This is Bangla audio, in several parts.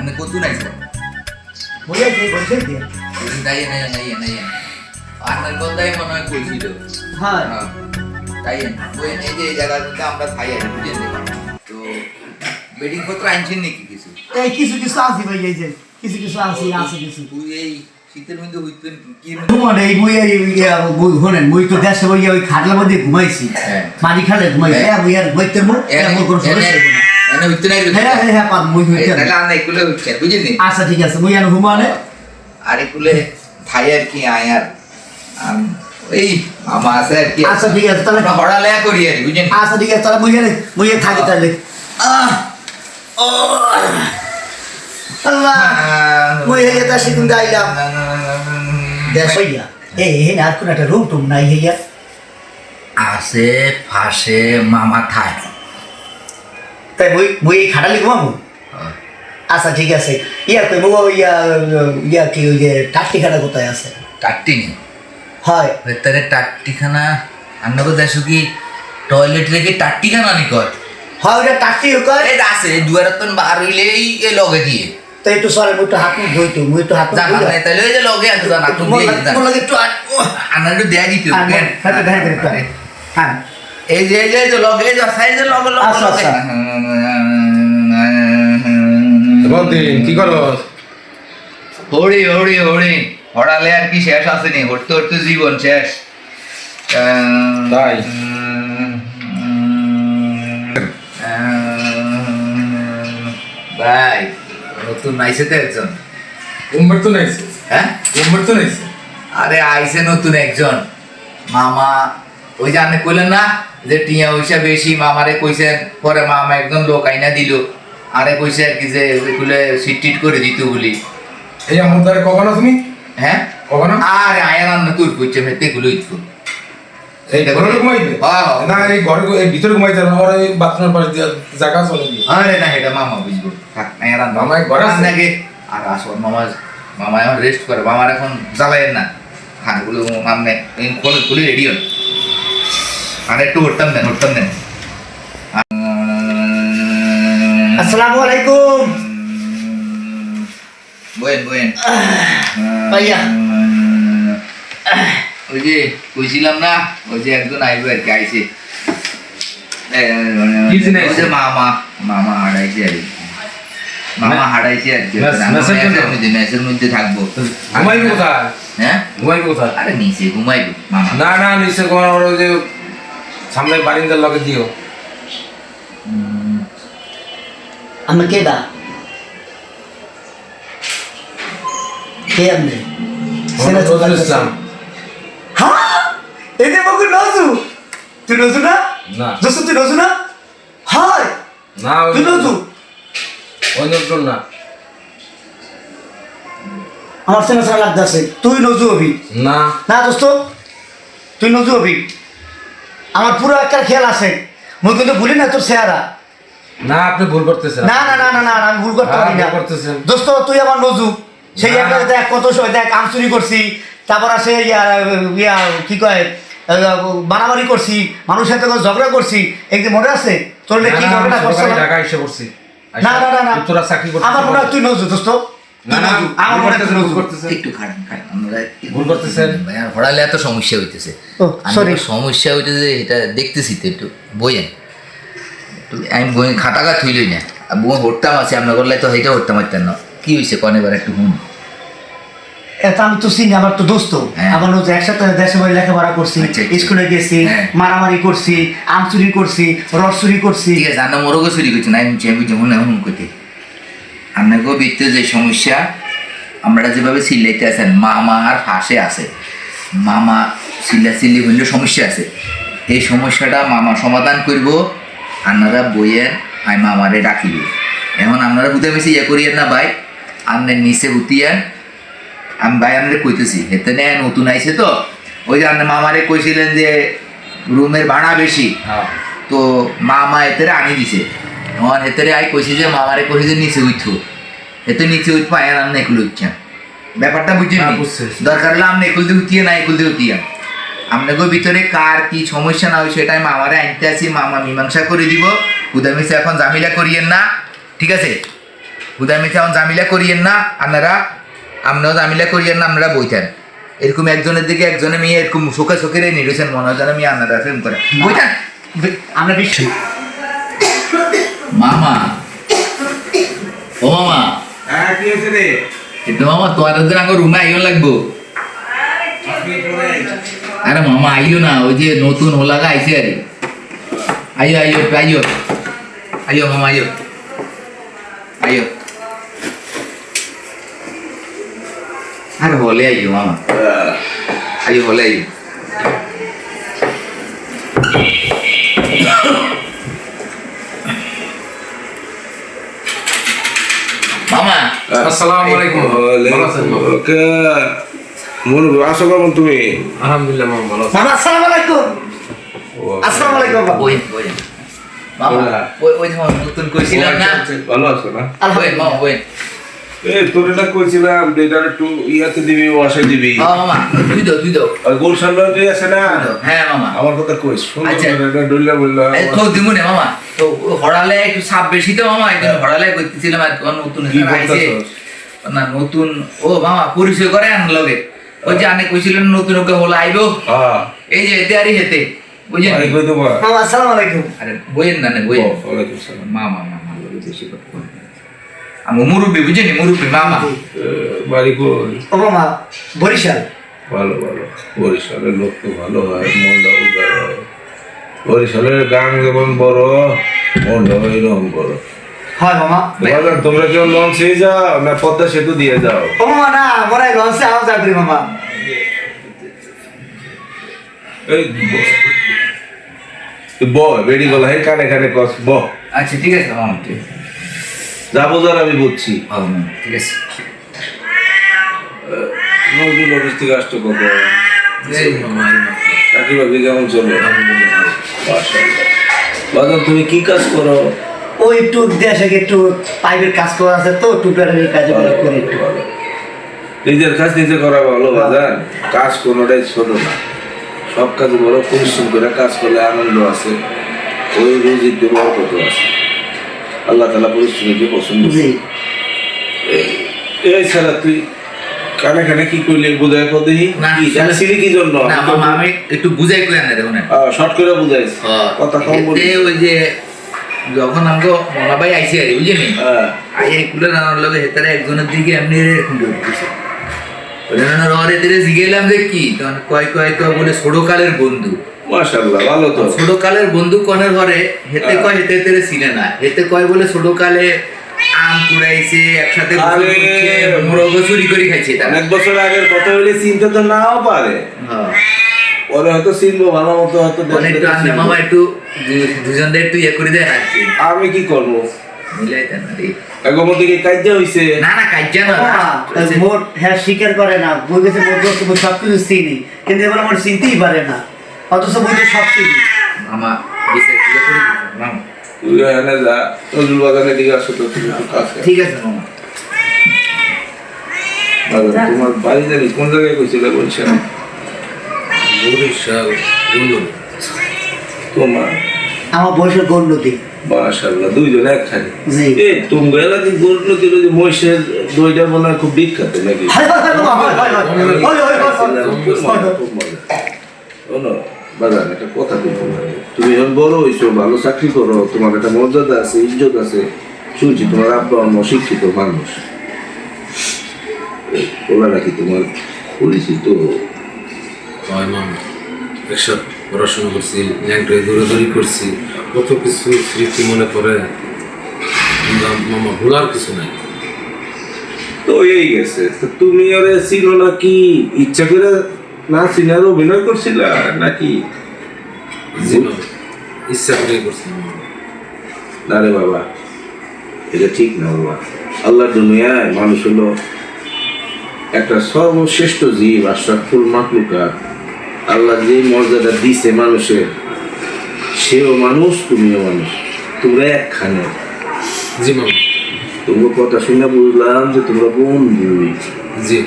আপনি কত নাইছে বইয়া যে বসে দিয়ে তাই না নাই নাই আপনার কথাই মনে হয় কইছিল। হ্যাঁ। হ্যাঁ, তাই না। ওই যে এই আমরা খাই আর বুঝেন তো? বেডিং পত্র আনছেন নাকি কিছু? এই কিছু কিছু আছে ভাই এই যে কিছু কিছু আছে আছে কিছু। তুই এই শীতের মধ্যে হইতেন কি তোমার এই বই এই বই শোনেন বই তো দেশে বই ওই খাটলার মধ্যে ঘুমাইছি। হ্যাঁ। মাটি খাটে ঘুমাইছি হ্যাঁ। হ্যাঁ বই আর বইতে মো কোনো সমস্যা এনে হইতে নাই হ্যাঁ হ্যাঁ হ্যাঁ পার বই হইতে তাহলে আমরা এগুলো বুঝেন আচ্ছা ঠিক আছে বই আর ঘুমানে আর এগুলো আর কি আয় আর আম, ওই মামা আছে আর কি আচ্ছা ঠিক আছে তাহলে আমরা হড়ালেয়া করি আর বুঝেন আচ্ছা ঠিক আছে তাহলে বই থাকি তাহলে। আহ! ও! আল্লাহ! হয়ে তা শিখুন দাইলাম এই এই আর কোন একটা রুম টুম নাই হইয়া আছে ফাঁসে মামা থায় তাই বই বই খাটালি ঘুমাবো আচ্ছা ঠিক আছে। ইয়া কই বাবা ইয়া ইয়া কি ওই যে টাট্টি খাটা কোথায় আছে? টাট্টি নেই হয়। ভেতরে টাট্টিখানা আন্নাকে দেখো কি টয়লেট রেখে টাট্টিখানা নি কর? হয় ওটা টাট্টি কয়। এই আছে দুয়ার তন বার হইলেই এ লগে দিয়ে তো একটু সরে মুই হাত মুখ ধুইতো মুই একটু হাত জানা। নাই তাহলে ওই যে লগে আছে জানা তুমি লাগে- একটু আন্না একটু দেয়া দিতে হ্যাঁ, তো করে একটু। হ্যাঁ। এই যে এই যে লগে এই যে সাইজে লগে লগে আচ্ছা, আচ্ছা। বদিন কি করো হরি হরি হরি। হড়ালে আর কি শেষ আসেনি হরতে হরতে জীবন শেষ। তাই? ভাই নতুন আইসে তো একজন। উম্বার তো নাইছে হ্যাঁ? উম্বার তো নাইছে আরে আইসে নতুন একজন। মামা ওই যে আপনি কইলেন না যে টিয়া পয়সা বেশি মামারে কইছেন পরে মামা একদম লোক আইনা দিল। আরে কইছে আর কি যে ওইগুলো সিট টিট করে দিত বলি। এই আমার দ্বারা কখনো তুমি? হ্যাঁ? কখনো? আরে আয়া রান্না তোর করছে মেতে গুলো ইতকু এই ঘরে ঘুমাইবে হ্যাঁ। না এই ঘরে এই ভিতরে ঘুমাইতে না আমার এই বাথরুমের পাশে জায়গা চলে গিয়ে আরে না এটা মামা বুঝব। থাক আয়া রান্না। মামা ঘরে আছে? নাকি আর আসর মামা মামা এখন রেস্ট করে মামার এখন জ্বালায়েন না। খানাগুলো মামনে খুলে খুলে রেডি হন আর একটু উঠতাম দেন উঠতাম দেন। আসসালামু আলাইকুম। বয়েন বয়েন। ভাইয়া। ওই যে কইছিলাম না ওই যে একজন আইবে আর কি আইছে। ওই আইছে? মামা মামা হারাইছে আর মামা হারাইছে আর কি মেসের মধ্যে মেসের মধ্যে থাকব। ঘুমাইবে কোথায়? হ্যাঁ? ঘুমাইবে কোথায়? আরে নিচে ঘুমাইবো মামা। না না নিচে যে সামনে বারিন্দার লগে দিও। আমি কে দা? কে আপনি? মোহাম্মদ নজরুল ইসলাম। হ্যাঁ এই যে বাবু নজু তুই নজু না? না। দোস্ত তুই নজু না? হয়! না তুই নজু ওই নজরুল না। আমার চেনা ছাড়া লাগতেছে। তুই নজু হবি। না। না দোস্ত। তুই নজু হবি। আমার পুরো একটা খেয়াল আছে। মুই কিন্তু ভুলি না তোর চেহারা। না আপনি ভুল করতেছেন। না না না না না আমি ভুল করতে হ্যাঁ, পারি না। করতেছেন। দোস্ত তুই আমার নজু। সেই একটা দেখ কত সময় দেখ আম চুরি করছি তারপর আছে ইয়া কি কয় মারামারি করছি মানুষের সাথে ঝগড়া করছি। একদিন মনে আছে? তোর কি ঝগড়া করছে সকালে ঢাকা এসে পড়ছি। না না না না। তোরা চাকরি করতে আমার মনে হয় তুই নজু দোস্ত। এত সমস্যা হইতেছে। সমস্যা হইতেছে এটা দেখতেছি তো একটু বইয়েন। আমি বই খাটাকা থুইলই না। বই হরতাম আছে আমরা করলে তো হরতাম না। কি হয়েছে একটু এটা আমি তো চিনি আমার তো দোস্ত। হ্যাঁ। আমার একসাথে দেশে বাড়ি লেখাপড়া করছি আচ্ছা, আচ্ছা। স্কুলে গেছি হ্যাঁ। মারামারি করছি আম চুরি করছি রস চুরি করছি। ঠিক আছে আমরা মোরগও চুরি করছি না আমি যেমন এমন করতে আপনাকেও বৃত্তে যে সমস্যা আমরা যেভাবে সিলাইতে আছেন মামা আর ফাঁসে আছে। মামা সিল্লা সিল্লি হইলে সমস্যা আছে। এই সমস্যাটা মামা সমাধান করব আপনারা বইয়ের আমি মামারে ডাকিব। এখন আপনারা বুঝে বেশি ইয়ে করিয়েন না ভাই? আপনার নিচে উঠিয়েন। আমি ভাই আপনারে কইতেছি হেতে নেয় নতুন আইছে তো। ওই যে আপনার মামারে কইছিলেন যে রুমের ভাড়া বেশি। হ্যাঁ। তো মামা এতেরে আনি দিছে। আমার এতেরে আই কইছে যে মামারে কইছে যে নিচে উঠো এতে নিচে উঠবো আয় রান্না একুল উঠছেন ব্যাপারটা বুঝছেন হ্যাঁ, দরকার হলে আপনি একুল দিয়ে উঠিয়ে না একুল দিয়ে উঠিয়ে। আপনাকে ভিতরে কার কি সমস্যা না হয় সেটা মামারে আনতে আসি মামা মীমাংসা করে দিব। উদামিসে এখন জামিলা করিয়েন না ঠিক আছে? মিথ্যা এখন জামিলা করিয়েন না আপনারা আপনারাও জামিলা করিয়েন না আপনারা বইতেন এরকম একজনের দিকে একজনে মেয়ে এরকম শোকে শোকে রে নিরুছেন মনে হয় যেন মেয়ে আপনারা প্রেম করে বইতেন আমরা বিশ্বাস মামা। ও মামা। হ্যাঁ কি হয়েছে রে? কিন্তু মামা তোমার দিন আগে রুমে আইও লাগবো। আরে মামা আইও না ওই যে নতুন হোলাগা আইছে আরে। আইও আইও আইও। আইও মামা আইও। আইও। আরে হলে আইও মামা। আইও হলে আইও। আসসালামু আলাইকুম। ভালো আছেন? মামা? মুরব্বী আসো কেমন তুমি? আলহামদুলিল্লাহ মামা ভালো আছি। আসসালামু আলাইকুম। আসসালামু আলাইকুম বাবা। ওই ওই নতুন কইছিলাম না? ভালো আছো না? মামা বই এই তোর কইছিলাম যে এটা একটু ইয়াতে দিবি ওয়াশে দিবি। মামা মামা তুই দাও তুই দাও। আর গুলশান লন্ড্রি আছে না? হ্যাঁ মামা। আমার কথা কইস সুন্দর আচ্ছা। এটা ডুল্লা বললা এই তো দিমু নে মামা। তো হড়ালে একটু সাপ বেশি তো মামা একদিন হড়ালে কইতেছিলাম আর কোন নতুন আইছে। না নতুন ও মামা পরিচয় করে আন লগে। ওই যে আনে কইছিলেন নতুন ওকে হলো আইবো। হ্যাঁ। এই যে এতে আরই হেতে। বুঝেন? মামা আসসালামু আলাইকুম। আরে বইয়েন না নে বইয়েন মামা মামা বেশি কথা। আমি মুরুব্বি বুঝেনি মুরুব্বি মামা বাড়ি কই ও মামা বরিশাল ভালো ভালো বরিশালের লোক তো ভালো হয় মনটা উদার হয় বরিশালের গান যেমন বড় মনটা এরকম বড় হয় মামা বাজার তোমরা কেউ লঞ্চে যাও না পদ্মা সেতু দিয়ে যাও ও মামা না লঞ্চে যাবি মামা এই ব বেড়ি গলা হে কানে কানে কস ব আচ্ছা ঠিক আছে মামা ঠিক আছে যাব যার আমি বুঝছি। ভালো মামা, ঠিক আছে। নজরুল অফিস থেকে আসতো কত এই মামা এই মাত্র। চাকরি বাকরি কেমন চলে? আলহামদুলিল্লাহ বাজার তুমি কি কাজ করো? ও একটু দেশে একটু পাইপের কাজ করা আছে তো টুকটারের কাজ করে একটু। নিজের কাজ নিজে করা ভালো বাজার কাজ কোনোটাই ছোট না। সব কাজ বড় পরিশ্রম করে কাজ করলে আনন্দ আছে। ওই বড় কত আছে। আল্লাহ তালা পরিশ্রমীকে পছন্দ। এই- ছাড়া তুই কানে কানে কি করলি বুঝাই কি জানছিলি কি জন্য? না মামা আমি একটু বুঝাই করে আনে দেখুন। শর্ট করে বুঝাইছি কথা কম বলি ওই যে যখন আমাকে মনা ভাই আইসি আর বুঝলি হ্যাঁ। আই এগুলো নানার লগে হেতারে একজনের দিকে এমনি এরকম দিছে। ররে তেরে জিগেলাম যে কি? তখন কয় কয় কয় বলে ছোটকালের বন্ধু। মাশাআল্লাহ ভালো তো। ছোটকালের বন্ধু কনের ঘরে হেতে কয় হেতে তেরে চিনে না। হেতে কয় বলে ছোটকালে আম কুড়াইছে একসাথে আরে! চুরি করে খাইছে অনেক বছর আগের কথা হইলে চিনতে তো নাও পারে। হ্যাঁ। হয়তো চিনবো ভালো মতো হয়তো একটু মামা একটু দুজনদের একটু ইয়ে করে দেয় রাখছি আমি কি করব? না কি হ্যাঁ স্বীকার করে না। বই গেছে মোট সব কিছু চিনি। কিন্তু এবার আমার চিনতেই পারে না। অথচ বুঝে সব ঠিক আমার বিশেষ বিয়ে করে না এনে যা নজরুল বাগানে তোমরা এলাকায় গণ্ডতি ওই মহিষের দইটা মনে খুব বিখ্যাত নাকি শোনো বাজার একটা কথা তোমার। তুমি এখন বড় হইছো ভালো চাকরি করো তোমার একটা মর্যাদা আছে ইজ্জত আছে। শুনছি তোমার আব্বা আম্মা শিক্ষিত মানুষ। ওলা নাকি তোমার পরিচিত? একসাথ পড়াশোনা করছি ল্যাংটায় দৌড়াদৌড়ি করছি কত কিছু স্মৃতি মনে কিন্তু মামা ভোলার কিছু নাই। তো এই গেছে। তো তুমি ওরে চিনো নাকি ইচ্ছা করে না চিনার অভিনয় করছিলা নাকি? ইচ্ছা করে করছি মামা না রে বাবা এটা ঠিক না বাবা। আল্লাহ দুনিয়ায় মানুষ হলো একটা সর্বশ্রেষ্ঠ জীব আশরাফুল মাকলুকাত আল্লাহ যে মর্যাদা দিছে মানুষের সেও মানুষ তুমিও মানুষ। তোমরা একখানে। জি মামা তোমার কথা শুনে বুঝলাম যে তোমরা বন্ধু জি।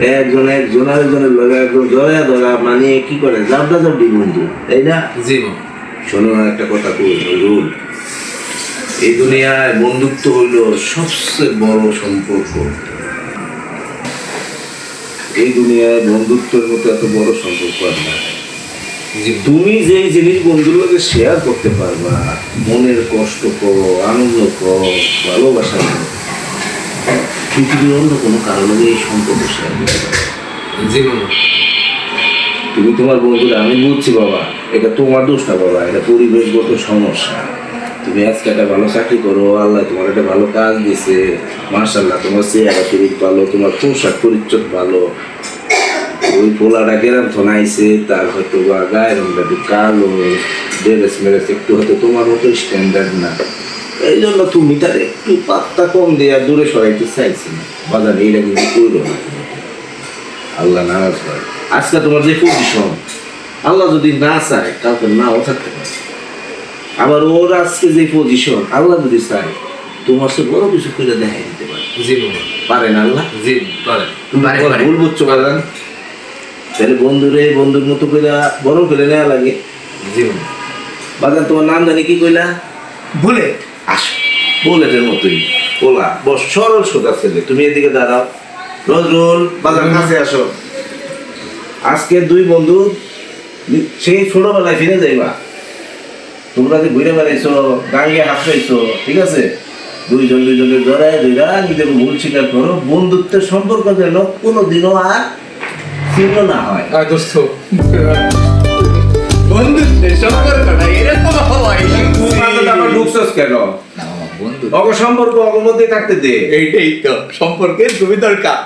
একজন একজন আরেকজনের লগে একজন ধরা মানে কি করে? জাবডা জাবডি বন্ধু তাই না? জি শোনো একটা কথা কই এই দুনিয়ায় বন্ধুত্ব হইল সবচেয়ে বড় সম্পর্ক। এই দুনিয়ায় বন্ধুত্বের মতো এত বড় সম্পর্ক আর না জি তুমি যে জিনিস বন্ধুর লোকে শেয়ার করতে পারবা মনের কষ্ট কো আনন্দ কো ভালোবাসা পৃথিবীর অন্য কোনো কারণে এই সম্পর্ক শেয়ার তুমি তোমার বন্ধুরা আমি বুঝছি বাবা এটা তোমার দোষ না বাবা এটা পরিবেশগত সমস্যা। তুমি আজকে একটা ভালো চাকরি করো আল্লাহ তোমার একটা ভালো কাজ দিছে মার্শাল্লাহ তোমার চেহারা শরীর ভালো তোমার পোশাক পরিচ্ছদ ভালো। ওই পোলাটা গেরাম থনাইছে তার হয়তো বা গায়ের রঙটা একটু কালো ড্রেস মেরেস একটু হয়তো তোমার মতো স্ট্যান্ডার্ড না। এই জন্য তুমি তার একটু পাত্তা কম দিয়ে দূরে সরাইতে চাইছি না। বাজার এইটা কিন্তু করো না। আল্লাহ নারাজ হয়। আজকে তোমার যে পজিশন আল্লাহ যদি না চায় কাউকে নাও থাকতে পারে। আবার ওর আজকে যে পজিশন আল্লাহ যদি চায় তোমার সে বড় কিছু করে দেখাই দিতে পারে। জি পারেন আল্লাহ? জি পারে। তুমি পারে, ভুল বুঝছ বাজান। তাহলে বন্ধুরে বন্ধুর মতো করে বড় করে নেওয়া লাগে। জি বাজান তোমার নাম জানি কি কইলা? ভুলে আসো বুলেটের মতোই ওলা বস সরল সোজা ছেলে তুমি এদিকে দাঁড়াও নজরুল বাজার কাছে আসো আজকে দুই বন্ধু সেই ছোটবেলায় ফিরে যাইবা তোমরা যে ঘুরে বেড়াইছো গাড়ি হাত পাইছো ঠিক আছে দুইজন দুইজনের জড়ায় দুইরা নিজের ভুল স্বীকার করো বন্ধুত্বের সম্পর্ক যেন কোনোদিনও আর ছিন্ন না হয় দোস্ত বন্ধুত্বের সম্পর্কটা এরকম হয় ঢুকছস কেন অগ সম্পর্ক অগমধ্যে থাকতে দে এইটাই তো সম্পর্কের খুবই দরকার